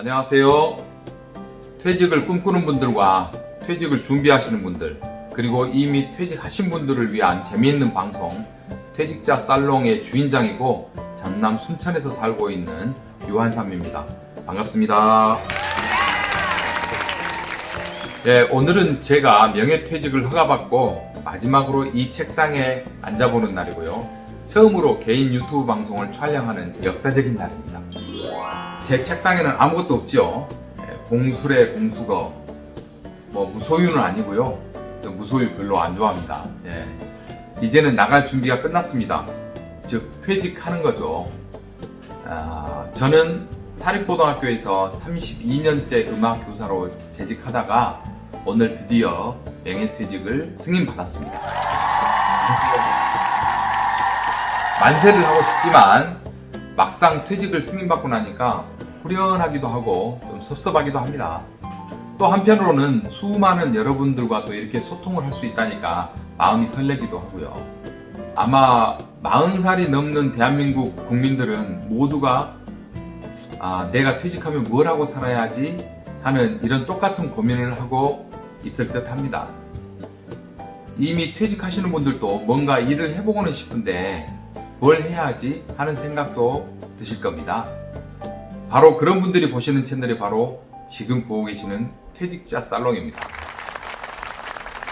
안녕하세요. 퇴직을 꿈꾸는 분들과 퇴직을 준비하시는 분들, 그리고 이미 퇴직하신 분들을 위한 재미있는 방송, 퇴직자 살롱의 주인장이고 전남 순천에서 살고 있는 유한삼입니다. 반갑습니다. 네, 오늘은 제가 명예퇴직을 허가받고 마지막으로 이 책상에 앉아보는 날이고요. 처음으로 개인 유튜브 방송을 촬영하는 역사적인 날입니다. 제 책상에는 아무것도 없지요. 예, 공수래 공수거 뭐 무소유는 아니고요. 저 무소유 별로 안 좋아합니다. 예. 이제는 나갈 준비가 끝났습니다. 즉 퇴직하는 거죠. 아, 저는 사립고등학교에서 32년째 음악 교사로 재직하다가 오늘 드디어 명예퇴직을 승인받았습니다. 만세를 하고 싶지만 막상 퇴직을 승인받고 나니까 후련하기도 하고 좀 섭섭하기도 합니다. 또 한편으로는 수많은 여러분들과 또 이렇게 소통을 할 수 있다니까 마음이 설레기도 하고요. 아마 40살이 넘는 대한민국 국민들은 모두가 아, 내가 퇴직하면 뭘 하고 살아야지 하는 이런 똑같은 고민을 하고 있을 듯 합니다. 이미 퇴직하시는 분들도 뭔가 일을 해보고는 싶은데 뭘 해야지 하는 생각도 드실 겁니다. 바로 그런 분들이 보시는 채널이 바로 지금 보고 계시는 퇴직자 살롱입니다.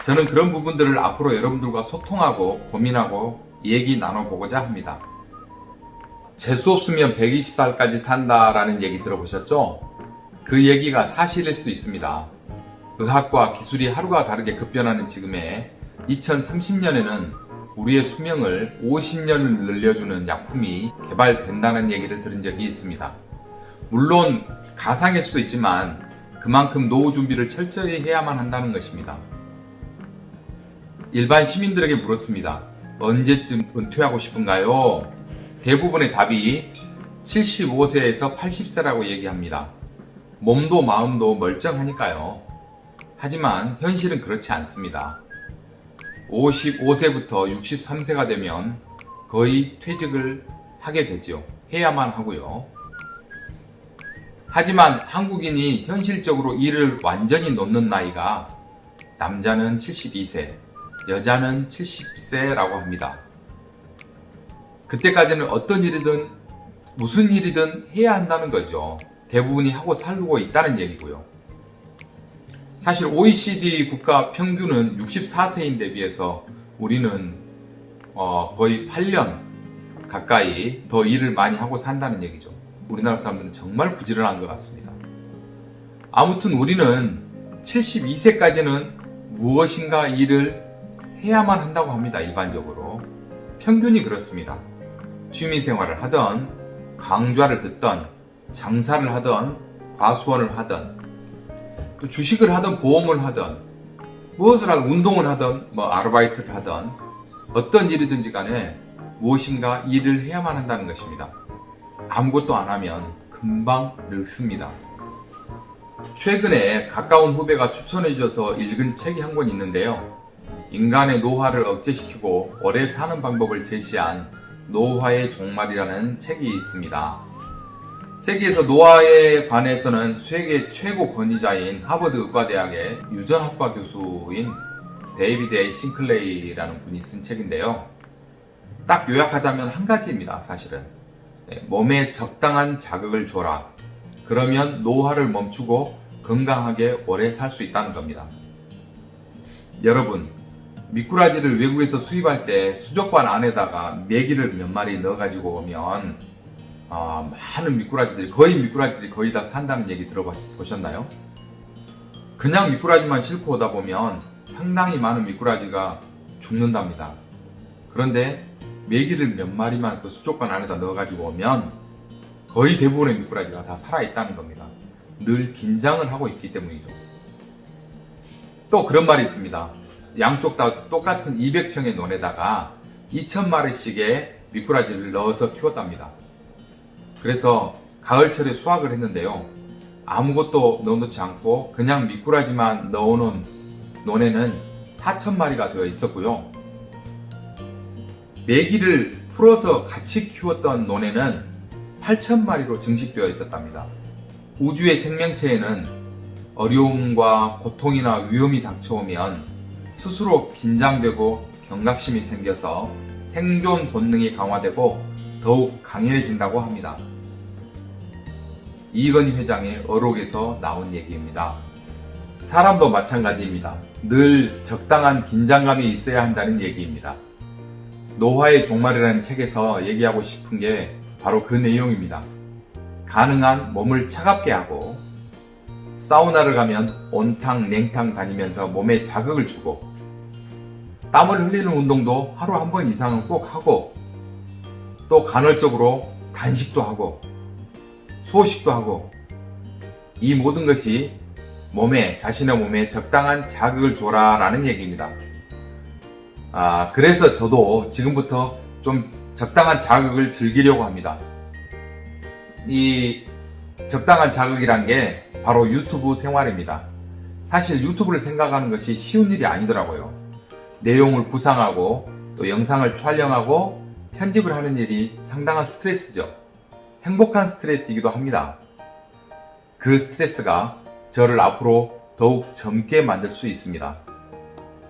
저는 그런 부분들을 앞으로 여러분들과 소통하고 고민하고 얘기 나눠보고자 합니다. 재수 없으면 120살까지 산다라는 얘기 들어보셨죠? 그 얘기가 사실일 수 있습니다. 의학과 기술이 하루가 다르게 급변하는 지금에 2030년에는 우리의 수명을 50년을 늘려주는 약품이 개발된다는 얘기를 들은 적이 있습니다. 물론 가상일 수도 있지만 그만큼 노후 준비를 철저히 해야만 한다는 것입니다. 일반 시민들에게 물었습니다. 언제쯤 은퇴하고 싶은가요? 대부분의 답이 75세에서 80세라고 얘기합니다. 몸도 마음도 멀쩡하니까요. 하지만 현실은 그렇지 않습니다. 55세부터 63세가 되면 거의 퇴직을 하게 되죠. 해야만 하고요. 하지만 한국인이 현실적으로 일을 완전히 놓는 나이가 남자는 72세, 여자는 70세라고 합니다. 그때까지는 어떤 일이든 무슨 일이든 해야 한다는 거죠. 대부분이 하고 살고 있다는 얘기고요. 사실 OECD 국가 평균은 64세인 데 비해서 우리는 어, 거의 8년 가까이 더 일을 많이 하고 산다는 얘기죠. 우리나라 사람들은 정말 부지런한 것 같습니다. 아무튼 우리는 72세까지는 무엇인가 일을 해야만 한다고 합니다. 일반적으로. 평균이 그렇습니다. 취미 생활을 하던, 강좌를 듣던, 장사를 하던, 과수원을 하던, 또 주식을 하던, 보험을 하던, 무엇을 하든, 운동을 하던, 뭐 아르바이트를 하던, 어떤 일이든지 간에 무엇인가 일을 해야만 한다는 것입니다. 아무것도 안 하면 금방 늙습니다. 최근에 가까운 후배가 추천해줘서 읽은 책이 한 권 있는데요. 인간의 노화를 억제시키고 오래 사는 방법을 제시한 노화의 종말이라는 책이 있습니다. 세계에서 노화에 관해서는 세계 최고 권위자인 하버드 의과대학의 유전학과 교수인 데이비드 A. 싱클레이라는 분이 쓴 책인데요. 딱 요약하자면 한 가지입니다, 사실은. 네, 몸에 적당한 자극을 줘라. 그러면 노화를 멈추고 건강하게 오래 살 수 있다는 겁니다. 여러분, 미꾸라지를 외국에서 수입할 때 수족관 안에다가 메기를 몇 마리 넣어가지고 오면 아, 많은 미꾸라지들이 거의 미꾸라지들이 거의 다 산다는 얘기 들어보셨나요? 그냥 미꾸라지만 싣고 오다 보면 상당히 많은 미꾸라지가 죽는답니다. 그런데 메기를 몇 마리만 그 수족관 안에다 넣어가지고 오면 거의 대부분의 미꾸라지가 다 살아있다는 겁니다. 늘 긴장을 하고 있기 때문이죠. 또 그런 말이 있습니다. 양쪽 다 똑같은 200평의 논에다가 2,000마리씩의 미꾸라지를 넣어서 키웠답니다. 그래서 가을철에 수확을 했는데요. 아무것도 넣어놓지 않고 그냥 미꾸라지만 넣어놓은 논에는 4,000마리가 되어 있었고요. 메기를 풀어서 같이 키웠던 논에는 8,000마리로 증식되어 있었답니다. 우주의 생명체에는 어려움과 고통이나 위험이 닥쳐오면 스스로 긴장되고 경각심이 생겨서 생존 본능이 강화되고 더욱 강해진다고 합니다. 이건희 회장의 어록에서 나온 얘기입니다. 사람도 마찬가지입니다. 늘 적당한 긴장감이 있어야 한다는 얘기입니다. 노화의 종말이라는 책에서 얘기하고 싶은 게 바로 그 내용입니다. 가능한 몸을 차갑게 하고 사우나를 가면 온탕 냉탕 다니면서 몸에 자극을 주고 땀을 흘리는 운동도 하루 한 번 이상은 꼭 하고 또 간헐적으로 단식도 하고 소식도 하고 이 모든 것이 몸에 자신의 몸에 적당한 자극을 줘라라는 얘기입니다. 아 그래서 저도 지금부터 좀 적당한 자극을 즐기려고 합니다. 이 적당한 자극이란 게 바로 유튜브 생활입니다. 사실 유튜브를 생각하는 것이 쉬운 일이 아니더라고요. 내용을 구상하고 또 영상을 촬영하고 편집을 하는 일이 상당한 스트레스죠. 행복한 스트레스이기도 합니다. 그 스트레스가 저를 앞으로 더욱 젊게 만들 수 있습니다.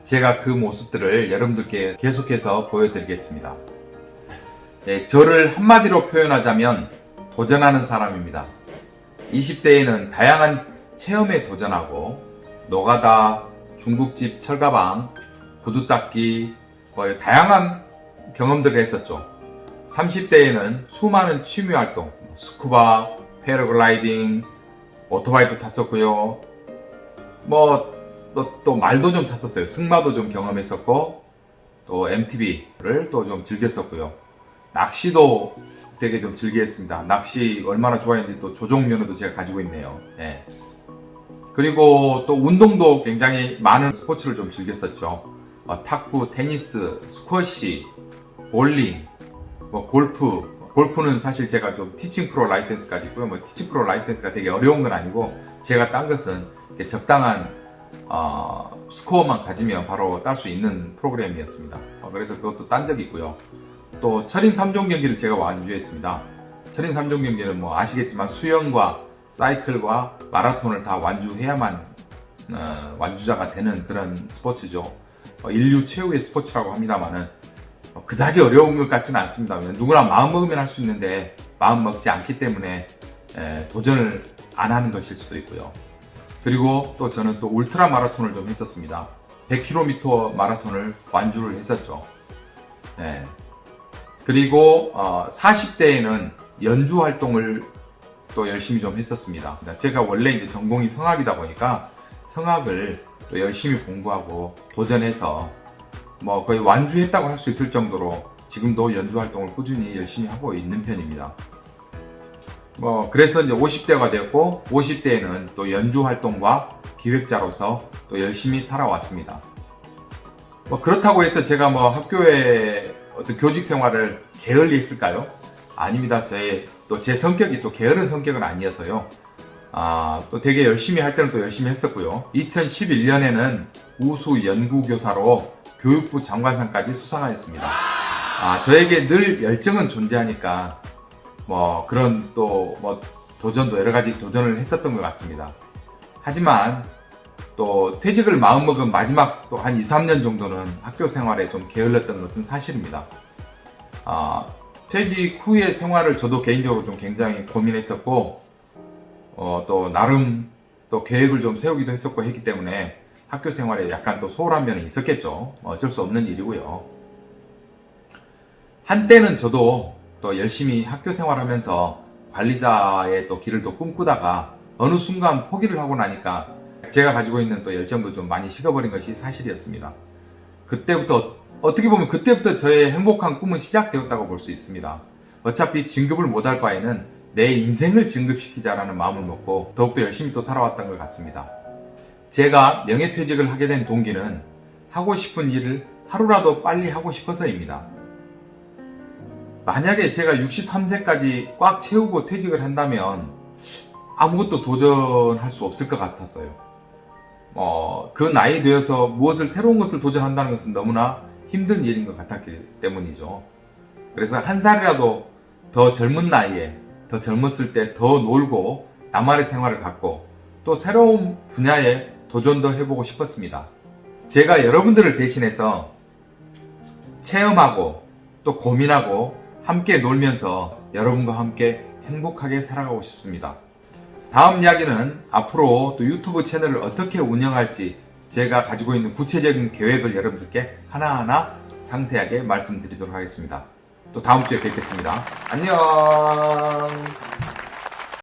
제가 그 모습들을 여러분들께 계속해서 보여드리겠습니다. 네, 저를 한마디로 표현하자면 도전하는 사람입니다. 20대에는 다양한 체험에 도전하고 노가다, 중국집 철가방, 구두 닦기, 뭐 다양한 경험들을 했었죠. 30대에는 수많은 취미 활동, 스쿠바, 패러글라이딩, 오토바이도 탔었고요. 뭐 또, 또 말도 좀 탔었어요. 승마도 좀 경험했었고 또 MTB를 또 좀 즐겼었고요. 낚시도 되게 좀 즐겼습니다. 낚시 얼마나 좋아했는지 또 조종면허도 제가 가지고 있네요. 예. 그리고 또 운동도 굉장히 많은 스포츠를 좀 즐겼었죠. 어, 탁구, 테니스, 스쿼시, 볼링, 뭐 골프. 골프는 사실 제가 좀 티칭 프로 라이센스까지 있고요. 뭐 티칭 프로 라이센스가 되게 어려운 건 아니고 제가 딴 것은 적당한 어, 스코어만 가지면 바로 딸 수 있는 프로그램이었습니다. 어, 그래서 그것도 딴 적이 있고요. 또 철인 3종 경기를 제가 완주했습니다. 철인 3종 경기는 뭐 아시겠지만 수영과 사이클과 마라톤을 다 완주해야만 어, 완주자가 되는 그런 스포츠죠. 어, 인류 최후의 스포츠라고 합니다만은 어, 그다지 어려운 것 같지는 않습니다. 누구나 마음 먹으면 할 수 있는데 마음 먹지 않기 때문에 에, 도전을 안 하는 것일 수도 있고요. 그리고 또 저는 또 울트라 마라톤을 좀 했었습니다. 100km 마라톤을 완주를 했었죠. 네. 그리고 어, 40대에는 연주 활동을 또 열심히 좀 했었습니다. 제가 원래 이제 전공이 성악이다 보니까 성악을 또 열심히 공부하고 도전해서 뭐 거의 완주했다고 할 수 있을 정도로 지금도 연주 활동을 꾸준히 열심히 하고 있는 편입니다. 뭐 그래서 이제 50대가 되었고 50대에는 또 연주 활동과 기획자로서 또 열심히 살아왔습니다. 뭐 그렇다고 해서 제가 뭐 학교에 어떤 교직 생활을 게을리 했을까요? 아닙니다. 제 또 제 성격이 또 게으른 성격은 아니어서요. 아, 또 되게 열심히 할 때는 또 열심히 했었고요. 2011년에는 우수 연구교사로 교육부 장관상까지 수상하였습니다. 아, 저에게 늘 열정은 존재하니까 뭐 그런 또 뭐 도전도 여러 가지 도전을 했었던 것 같습니다. 하지만 또 퇴직을 마음먹은 마지막 또 한 2, 3년 정도는 학교 생활에 좀 게을렀던 것은 사실입니다. 아, 퇴직 후의 생활을 저도 개인적으로 좀 굉장히 고민했었고, 어, 또 나름 또 계획을 좀 세우기도 했었고 했기 때문에 학교 생활에 약간 또 소홀한 면이 있었겠죠. 뭐 어쩔 수 없는 일이고요. 한때는 저도 또 열심히 학교 생활하면서 관리자의 또 길을 또 꿈꾸다가 어느 순간 포기를 하고 나니까 제가 가지고 있는 또 열정도 좀 많이 식어버린 것이 사실이었습니다. 그때부터 어떻게 보면 그때부터 저의 행복한 꿈은 시작되었다고 볼 수 있습니다. 어차피 진급을 못할 바에는 내 인생을 진급시키자라는 마음을 먹고 더욱더 열심히 또 살아왔던 것 같습니다. 제가 명예퇴직을 하게 된 동기는 하고 싶은 일을 하루라도 빨리 하고 싶어서입니다. 만약에 제가 63세까지 꽉 채우고 퇴직을 한다면 아무것도 도전할 수 없을 것 같았어요. 어, 그 나이 되어서 무엇을 새로운 것을 도전한다는 것은 너무나 힘든 일인 것 같았기 때문이죠. 그래서 한 살이라도 더 젊은 나이에, 더 젊었을 때 더 놀고 나만의 생활을 갖고 또 새로운 분야에 도전도 해보고 싶었습니다. 제가 여러분들을 대신해서 체험하고 또 고민하고 함께 놀면서 여러분과 함께 행복하게 살아가고 싶습니다. 다음 이야기는 앞으로 또 유튜브 채널을 어떻게 운영할지 제가 가지고 있는 구체적인 계획을 여러분들께 하나하나 상세하게 말씀드리도록 하겠습니다. 또 다음 주에 뵙겠습니다. 안녕!